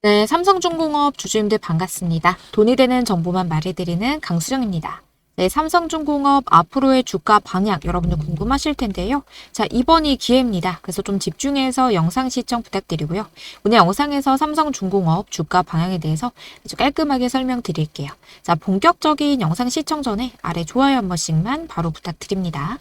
네, 삼성중공업 주주님들 반갑습니다. 돈이 되는 정보만 말해드리는 강수정입니다. 네, 삼성중공업 앞으로의 주가 방향 여러분들 궁금하실 텐데요. 자, 이번이 기회입니다. 그래서 좀 집중해서 영상 시청 부탁드리고요. 오늘 영상에서 삼성중공업 주가 방향에 대해서 아주 깔끔하게 설명드릴게요. 자, 본격적인 영상 시청 전에 아래 좋아요 한 번씩만 바로 부탁드립니다.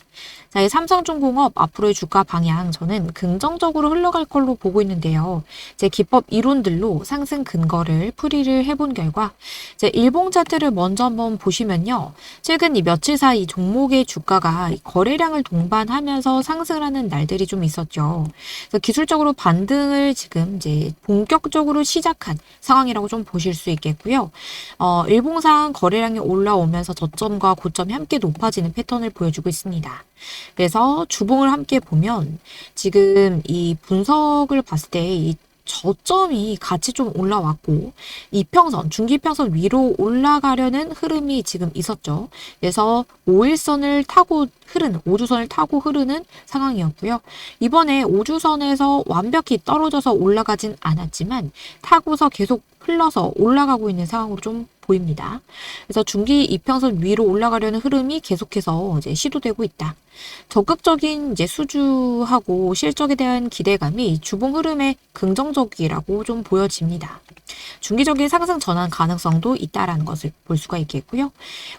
자, 이 삼성중공업 앞으로의 주가 방향 저는 긍정적으로 흘러갈 걸로 보고 있는데요. 제 기법 이론들로 상승 근거를 풀이를 해본 결과 제 일봉 차트를 먼저 한번 보시면요. 최근 이 며칠 사이 종목의 주가가 이 거래량을 동반하면서 상승을 하는 날들이 좀 있었죠. 그래서 기술적으로 반등을 지금 이제 본격적으로 시작한 상황이라고 좀 보실 수 있겠고요. 어, 일봉상 거래량이 올라오면서 저점과 고점이 함께 높아지는 패턴을 보여주고 있습니다. 그래서 주봉을 함께 보면 지금 이 분석을 봤을 때 이 저점이 같이 좀 올라왔고 이평선, 중기평선 위로 올라가려는 흐름이 지금 있었죠. 그래서 5일선을 타고 흐르는, 5주선을 타고 흐르는 상황이었고요. 이번에 5주선에서 완벽히 떨어져서 올라가진 않았지만 타고서 계속 흘러서 올라가고 있는 상황으로 좀 보입니다. 그래서 중기 이평선 위로 올라가려는 흐름이 계속해서 이제 시도되고 있다. 적극적인 이제 수주하고 실적에 대한 기대감이 주봉 흐름에 긍정적이라고 좀 보여집니다. 중기적인 상승 전환 가능성도 있다라는 것을 볼 수가 있겠고요.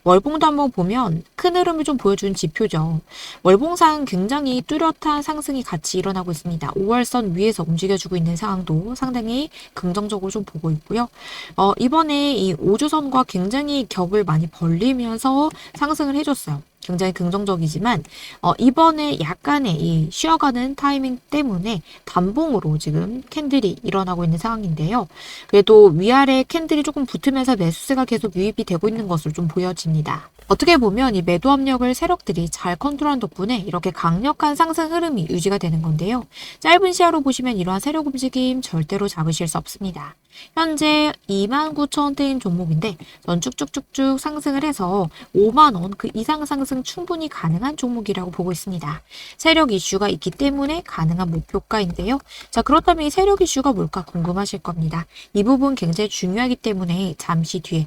월봉도 한번 보면 큰 흐름을 좀 보여준 지표죠. 월봉상 굉장히 뚜렷한 상승이 같이 일어나고 있습니다. 5월선 위에서 움직여주고 있는 상황도 상당히 긍정적으로 좀 보고 있고요. 어, 이번에 이 5주선과 굉장히 격을 많이 벌리면서 상승을 해줬어요. 굉장히 긍정적이지만 어, 이번에 약간의 이 쉬어가는 타이밍 때문에 단봉으로 지금 캔들이 일어나고 있는 상황인데요. 그래도 위아래 캔들이 조금 붙으면서 매수세가 계속 유입이 되고 있는 것으로 좀 보여집니다. 어떻게 보면 이 매도 압력을 세력들이 잘 컨트롤한 덕분에 이렇게 강력한 상승 흐름이 유지가 되는 건데요. 짧은 시야로 보시면 이러한 세력 움직임 절대로 잡으실 수 없습니다. 현재 29,000원대인 종목인데 전 쭉 쭉쭉쭉 상승을 해서 5만원 그 이상 상승 충분히 가능한 종목이라고 보고 있습니다. 세력 이슈가 있기 때문에 가능한 목표가인데요. 자 그렇다면 이 세력 이슈가 뭘까 궁금하실 겁니다. 이 부분 굉장히 중요하기 때문에 잠시 뒤에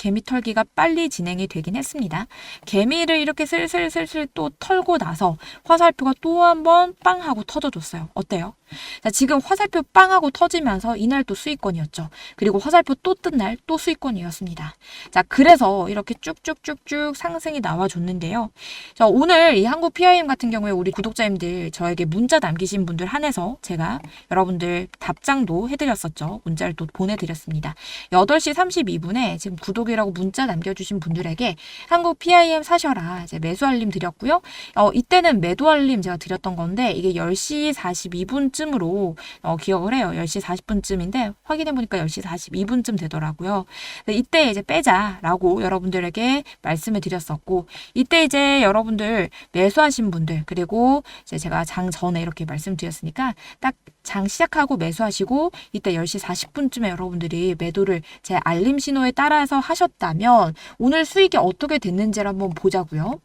개미 털기가 빨리 진행이 되긴 했습니다. 개미를 이렇게 슬슬슬슬 또 털고 나서 화살표가 또 한 번 빵 하고 터져줬어요. 어때요? 자, 지금 화살표 빵 하고 터지면서 이날 또 수익권이었죠. 그리고 화살표 또 뜬 날 또 수익권이었습니다. 자, 그래서 이렇게 쭉쭉쭉쭉 상승이 나와줬는데요. 자, 오늘 이 한국 PIM 같은 경우에 우리 구독자님들 저에게 문자 남기신 분들 한해서 제가 여러분들 답장도 해드렸었죠. 문자를 또 보내드렸습니다. 8시 32분에 지금 구독이 라고 문자 남겨주신 분들에게 한국 PIM 사셔라 이제 매수 알림 드렸고요. 어, 이때는 매도 알림 제가 드렸던 건데 이게 10시 42분쯤으로 어, 기억을 해요. 10시 40분쯤인데 확인해 보니까 10시 42분쯤 되더라고요. 이때 이제 빼자라고 여러분들에게 말씀을 드렸었고 이때 이제 여러분들 매수하신 분들 그리고 이제 제가 장 전에 이렇게 말씀드렸으니까 딱 장 시작하고 매수하시고 이때 10시 40분쯤에 여러분들이 매도를 제 알림 신호에 따라서 하셨다면 오늘 수익이 어떻게 됐는지를 한번 보자고요.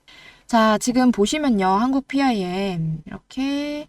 자, 지금 보시면요. 한국 PIM 이렇게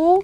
하고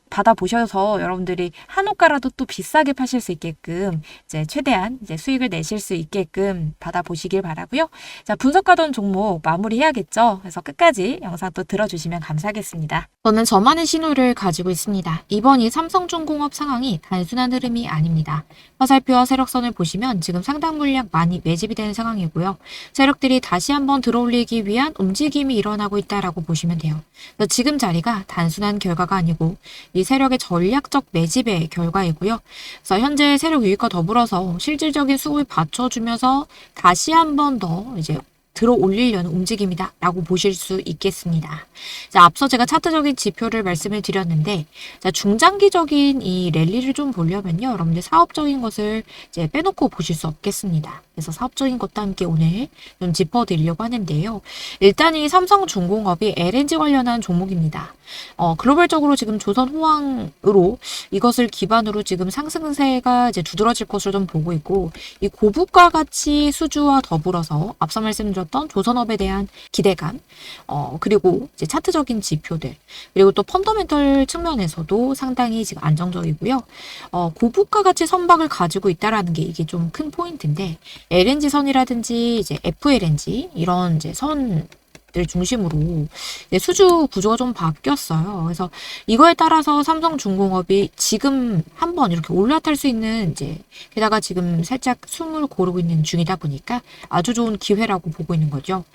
받아보셔서 여러분들이 한옥가라도 또 비싸게 파실 수 있게끔 이제 최대한 이제 수익을 내실 수 있게끔 받아보시길 바라고요. 자, 분석하던 종목 마무리해야겠죠. 그래서 끝까지 영상 또 들어주시면 감사하겠습니다. 저는 저만의 신호를 가지고 있습니다. 이번 이 삼성중공업 상황이 단순한 흐름이 아닙니다. 화살표와 세력선을 보시면 지금 상당 물량 많이 매집이 되는 상황이고요. 세력들이 다시 한번 들어올리기 위한 움직임이 일어나고 있다라고 보시면 돼요. 지금 자리가 단순한 결과가 아니고 이 세력의 전략적 매집의 결과이고요. 그래서 현재 세력 유입과 더불어서 실질적인 수급을 받쳐주면서 다시 한 번 더 이제 들어 올리려는 움직임이다 라고 보실 수 있겠습니다. 자, 앞서 제가 차트적인 지표를 말씀을 드렸는데, 자, 중장기적인 이 랠리를 좀 보려면요, 여러분들 사업적인 것을 이제 빼놓고 보실 수 없겠습니다. 그래서 사업적인 것도 함께 오늘 좀 짚어드리려고 하는데요. 일단 이 삼성중공업이 LNG 관련한 종목입니다. 어, 글로벌적으로 지금 조선 호황으로 이것을 기반으로 지금 상승세가 이제 두드러질 것으로 좀 보고 있고, 이 고부가 가치 수주와 더불어서 앞서 말씀드렸던 조선업에 대한 기대감, 어, 그리고 이제 차트적인 지표들, 그리고 또 펀더멘털 측면에서도 상당히 지금 안정적이고요. 어, 고부가 가치 선박을 가지고 있다라는 게 이게 좀 큰 포인트인데, LNG 선이라든지 이제 FLNG 이런 이제 선 을 중심으로 수주 구조가 좀 바뀌었어요. 그래서 이거에 따라서 삼성중공업이 지금 한번 이렇게 올라탈 수 있는 이제 게다가 지금 살짝 숨을 고르고 있는 중이다 보니까 아주 좋은 기회라고 보고 있는 거죠.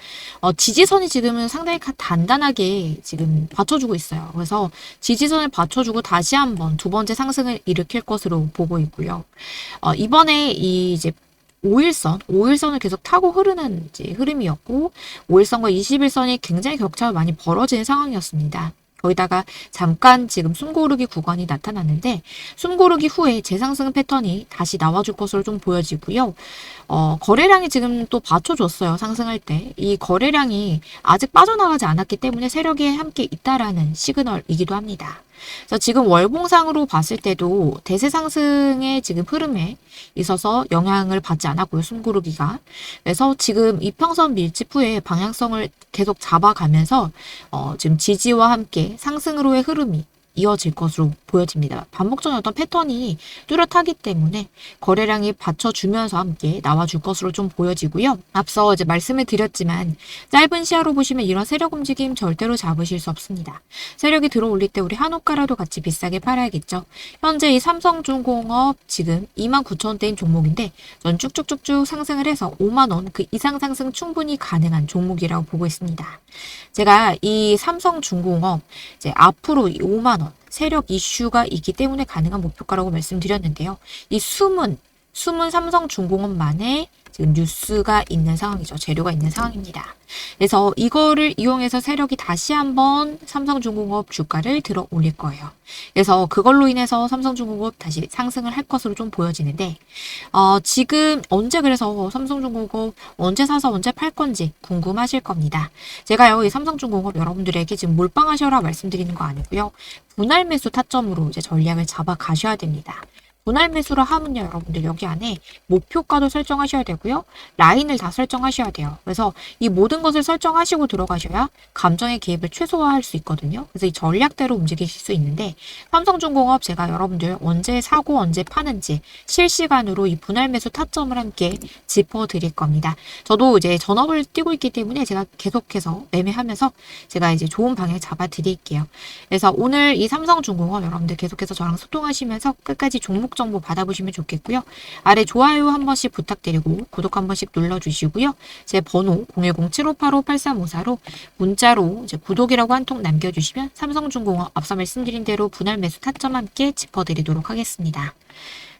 어, 지지선이 지금은 상당히 가- 단단하게 지금 받쳐주고 있어요. 그래서 지지선을 받쳐주고 다시 한번 두 번째 상승을 일으킬 것으로 보고 있고요. 어, 이번에 이 이제 5일선, 5일선을 계속 타고 흐르는 흐름이었고, 5일선과 21선이 굉장히 격차가 많이 벌어지는 상황이었습니다. 거기다가 잠깐 지금 숨고르기 구간이 나타났는데, 숨고르기 후에 재상승 패턴이 다시 나와줄 것으로 좀 보여지고요. 어, 거래량이 지금 또 받쳐줬어요. 상승할 때. 이 거래량이 아직 빠져나가지 않았기 때문에 세력이 함께 있다라는 시그널이기도 합니다. 그래서 지금 월봉상으로 봤을 때도 대세 상승의 지금 흐름에 있어서 영향을 받지 않았고요. 숨고르기가. 그래서 지금 이평선 밀집 후에 방향성을 계속 잡아가면서 어, 지금 지지와 함께 상승으로의 흐름이 이어질 것으로 보여집니다. 반복적인 어떤 패턴이 뚜렷하기 때문에 거래량이 받쳐주면서 함께 나와줄 것으로 좀 보여지고요. 앞서 이제 말씀을 드렸지만 짧은 시야로 보시면 이런 세력 움직임 절대로 잡으실 수 없습니다. 세력이 들어올릴 때 우리 한옥가라도 같이 비싸게 팔아야겠죠. 현재 이 삼성중공업 지금 29,000원대인 종목인데 전 쭉쭉쭉쭉 상승을 해서 5만원 그 이상 상승 충분히 가능한 종목이라고 보고 있습니다. 제가 이 삼성중공업 이제 앞으로 이 5만 원 세력 이슈가 있기 때문에 가능한 목표가라고 말씀드렸는데요. 이 숨은 숨은 삼성중공업만의 지금 뉴스가 있는 상황이죠. 재료가 있는 상황입니다. 그래서 이거를 이용해서 세력이 다시 한번 삼성중공업 주가를 들어 올릴 거예요. 그래서 그걸로 인해서 삼성중공업 다시 상승을 할 것으로 좀 보여지는데 어, 지금 언제 그래서 삼성중공업 언제 사서 언제 팔 건지 궁금하실 겁니다. 제가요 이 삼성중공업 여러분들에게 지금 몰빵하셔라 말씀드리는 거 아니고요. 분할 매수 타점으로 이제 전략을 잡아 가셔야 됩니다. 분할 매수를 하면요, 여러분들 여기 안에 목표가도 설정하셔야 되고요. 라인을 다 설정하셔야 돼요. 그래서 이 모든 것을 설정하시고 들어가셔야 감정의 개입을 최소화할 수 있거든요. 그래서 이 전략대로 움직이실 수 있는데 삼성중공업 제가 여러분들 언제 사고 언제 파는지 실시간으로 이 분할 매수 타점을 함께 짚어 드릴 겁니다. 저도 이제 전업을 뛰고 있기 때문에 제가 계속해서 매매하면서 제가 이제 좋은 방향 잡아 드릴게요. 그래서 오늘 이 삼성중공업 여러분들 계속해서 저랑 소통하시면서 끝까지 종목 정보 받아보시면 좋겠고요. 아래 좋아요 한 번씩 부탁드리고 구독 한 번씩 눌러주시고요. 제 번호 010-7585-8354로 문자로 이제 구독이라고 한 통 남겨주시면 삼성중공업 앞서 말씀드린 대로 분할 매수 타점 함께 짚어드리도록 하겠습니다.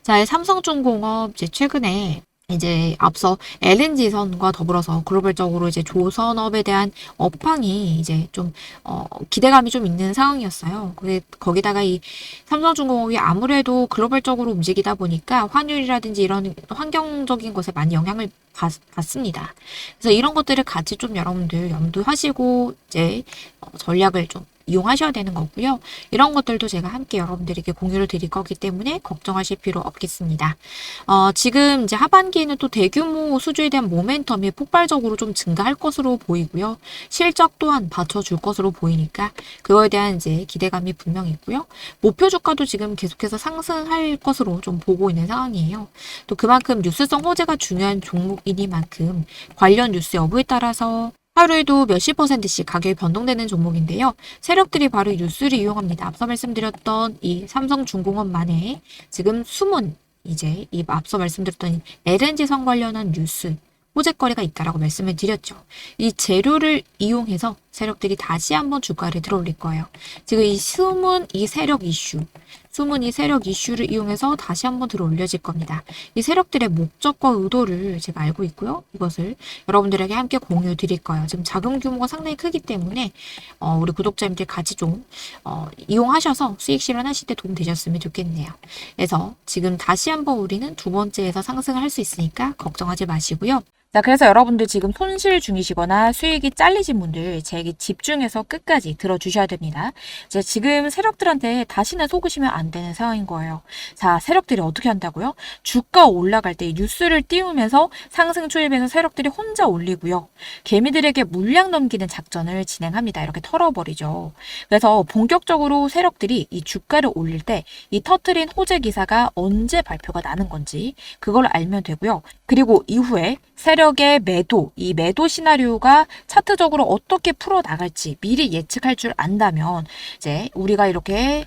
자, 삼성중공업 이제 최근에 이제 앞서 LNG선과 더불어서 글로벌적으로 이제 조선업에 대한 업황이 이제 좀 어, 기대감이 좀 있는 상황이었어요. 그게 거기다가 이 삼성중공업이 아무래도 글로벌적으로 움직이다 보니까 환율이라든지 이런 환경적인 것에 많이 영향을 받, 받습니다. 그래서 이런 것들을 같이 좀 여러분들 염두하시고 이제 어, 전략을 좀 이용하셔야 되는 거고요. 이런 것들도 제가 함께 여러분들에게 공유를 드릴 거기 때문에 걱정하실 필요 없겠습니다. 어, 지금 이제 하반기에는 또 대규모 수주에 대한 모멘텀이 폭발적으로 좀 증가할 것으로 보이고요. 실적 또한 받쳐줄 것으로 보이니까 그거에 대한 이제 기대감이 분명히 있고요. 목표 주가도 지금 계속해서 상승할 것으로 좀 보고 있는 상황이에요. 또 그만큼 뉴스성 호재가 중요한 종목이니만큼 관련 뉴스 여부에 따라서 하루에도 몇십 퍼센트씩 가격이 변동되는 종목인데요. 세력들이 바로 이 뉴스를 이용합니다. 앞서 말씀드렸던 이 삼성중공업만의 지금 숨은 이제 이 앞서 말씀드렸던 LNG선 관련한 뉴스 호재거리가 있다라고 말씀을 드렸죠. 이 재료를 이용해서 세력들이 다시 한번 주가를 들어올릴 거예요. 지금 이 숨은 이 세력 이슈, 숨은 이 세력 이슈를 이용해서 다시 한번 들어올려질 겁니다. 이 세력들의 목적과 의도를 제가 알고 있고요. 이것을 여러분들에게 함께 공유 드릴 거예요. 지금 자금 규모가 상당히 크기 때문에 어, 우리 구독자님들 같이 좀 어, 이용하셔서 수익 실현하실 때 도움 되셨으면 좋겠네요. 그래서 지금 다시 한번 우리는 두 번째에서 상승을 할 수 있으니까 걱정하지 마시고요. 자, 그래서 여러분들 지금 손실 중이시거나 수익이 잘리신 분들 제 얘기 집중해서 끝까지 들어주셔야 됩니다. 이제 지금 세력들한테 다시는 속으시면 안 되는 상황인 거예요. 자, 세력들이 어떻게 한다고요? 주가 올라갈 때 뉴스를 띄우면서 상승 추입해서 세력들이 혼자 올리고요. 개미들에게 물량 넘기는 작전을 진행합니다. 이렇게 털어버리죠. 그래서 본격적으로 세력들이 이 주가를 올릴 때 이 터트린 호재 기사가 언제 발표가 나는 건지 그걸 알면 되고요. 그리고 이후에 세력의 매도, 이 매도 시나리오가 차트적으로 어떻게 풀어 나갈지 미리 예측할 줄 안다면 이제 우리가 이렇게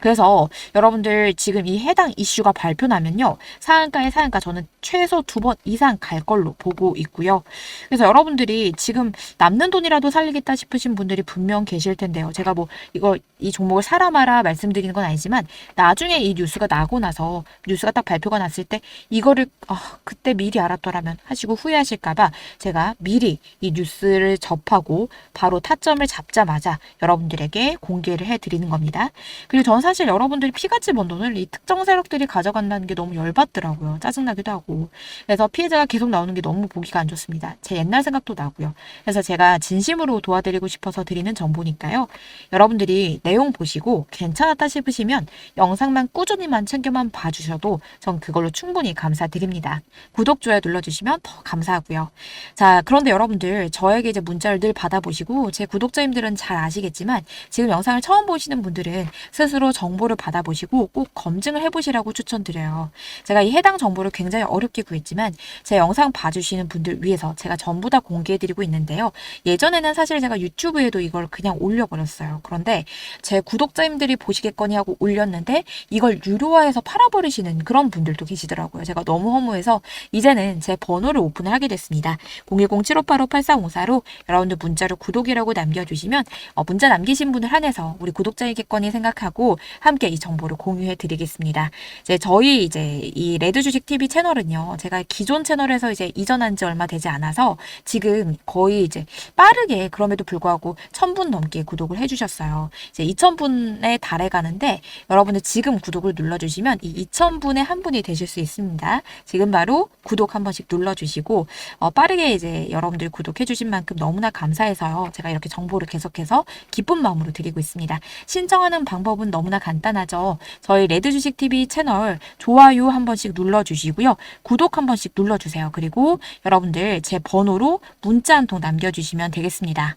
그래서 여러분들 지금 이 해당 이슈가 발표나면요. 상한가에 상한가 저는 최소 두 번 이상 갈 걸로 보고 있고요. 그래서 여러분들이 지금 남는 돈이라도 살리겠다 싶으신 분들이 분명 계실 텐데요. 제가 뭐 이거 이 종목을 사라 마라 말씀드리는 건 아니지만 나중에 이 뉴스가 나고 나서 뉴스가 딱 발표가 났을 때 이거를 아, 그때 미리 알았더라면 하시고 후회하실까봐 제가 미리 이 뉴스를 접하고 바로 타점을 잡자마자 여러분들에게 공개를 해드리는 겁니다. 그리고 저는 사실 여러분들이 피같이 번 돈을 이 특정 세력들이 가져간다는 게 너무 열받더라고요. 짜증나기도 하고. 그래서 피해자가 계속 나오는 게 너무 보기가 안 좋습니다. 제 옛날 생각도 나고요. 그래서 제가 진심으로 도와드리고 싶어서 드리는 정보니까요. 여러분들이 내용 보시고 괜찮았다 싶으시면 영상만 꾸준히만 챙겨만 봐주셔도 전 그걸로 충분히 감사드립니다. 구독, 좋아요 눌러주시면 더 감사하고요. 자, 그런데 여러분들 저에게 이제 문자를 늘 받아보시고 제 구독자님들은 잘 아시겠지만 지금 영상을 처음 보시는 분들은 스스로 정보를 받아보시고 꼭 검증을 해보시라고 추천드려요. 제가 이 해당 정보를 굉장히 어렵게 구했지만 제 영상 봐주시는 분들 위해서 제가 전부 다 공개해드리고 있는데요. 예전에는 사실 제가 유튜브에도 이걸 그냥 올려버렸어요. 그런데 제 구독자님들이 보시겠거니 하고 올렸는데 이걸 유료화해서 팔아버리시는 그런 분들도 계시더라고요. 제가 너무 허무해서 이제는 제 번호를 오픈을 하게 됐습니다. 010-7585-8354로 여러분들 문자로 구독이라고 남겨주시면 어, 문자 남기신 분을 한해서 우리 구독자이겠거니 생각하고 함께 이 정보를 공유해 드리겠습니다. 이제 저희 이제 이 레드 주식 TV 채널은요. 제가 기존 채널에서 이제 이전한 지 얼마 되지 않아서 지금 거의 이제 빠르게 그럼에도 불구하고 1000분 넘게 구독을 해주셨어요. 이제 2000분에 달해 가는데 여러분들 지금 구독을 눌러주시면 이 2000분의 한 분이 되실 수 있습니다. 지금 바로 구독 한 번씩 눌러주시고 어, 빠르게 이제 여러분들이 구독해주신 만큼 너무나 감사해서요. 제가 이렇게 정보를 계속해서 기쁜 마음으로 드리고 있습니다. 신청하는 방법은 너무나 간단하죠. 저희 레드 주식 TV 채널 좋아요 한 번씩 눌러주시고요. 구독 한 번씩 눌러주세요. 그리고 여러분들 제 번호로 문자 한 통 남겨주시면 되겠습니다.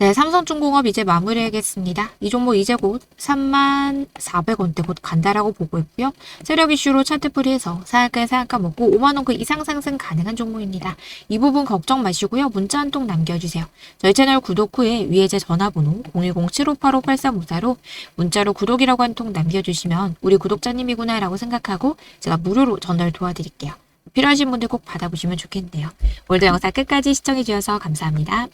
네, 삼성중공업 이제 마무리하겠습니다. 이 종목 이제 곧 3만 400원대 곧 간다라고 보고 있고요. 세력 이슈로 차트 풀이해서 사약가에 사약가 먹고 5만원 그 이상 상승 가능한 종목입니다. 이 부분 걱정 마시고요. 문자 한 통 남겨주세요. 저희 채널 구독 후에 위에 제 전화번호 010-7585-8354로 문자로 구독이라고 한 통 남겨주시면 우리 구독자님이구나 라고 생각하고 제가 무료로 전달 도와드릴게요. 필요하신 분들 꼭 받아보시면 좋겠네요. 오늘도 영상 끝까지 시청해주셔서 감사합니다.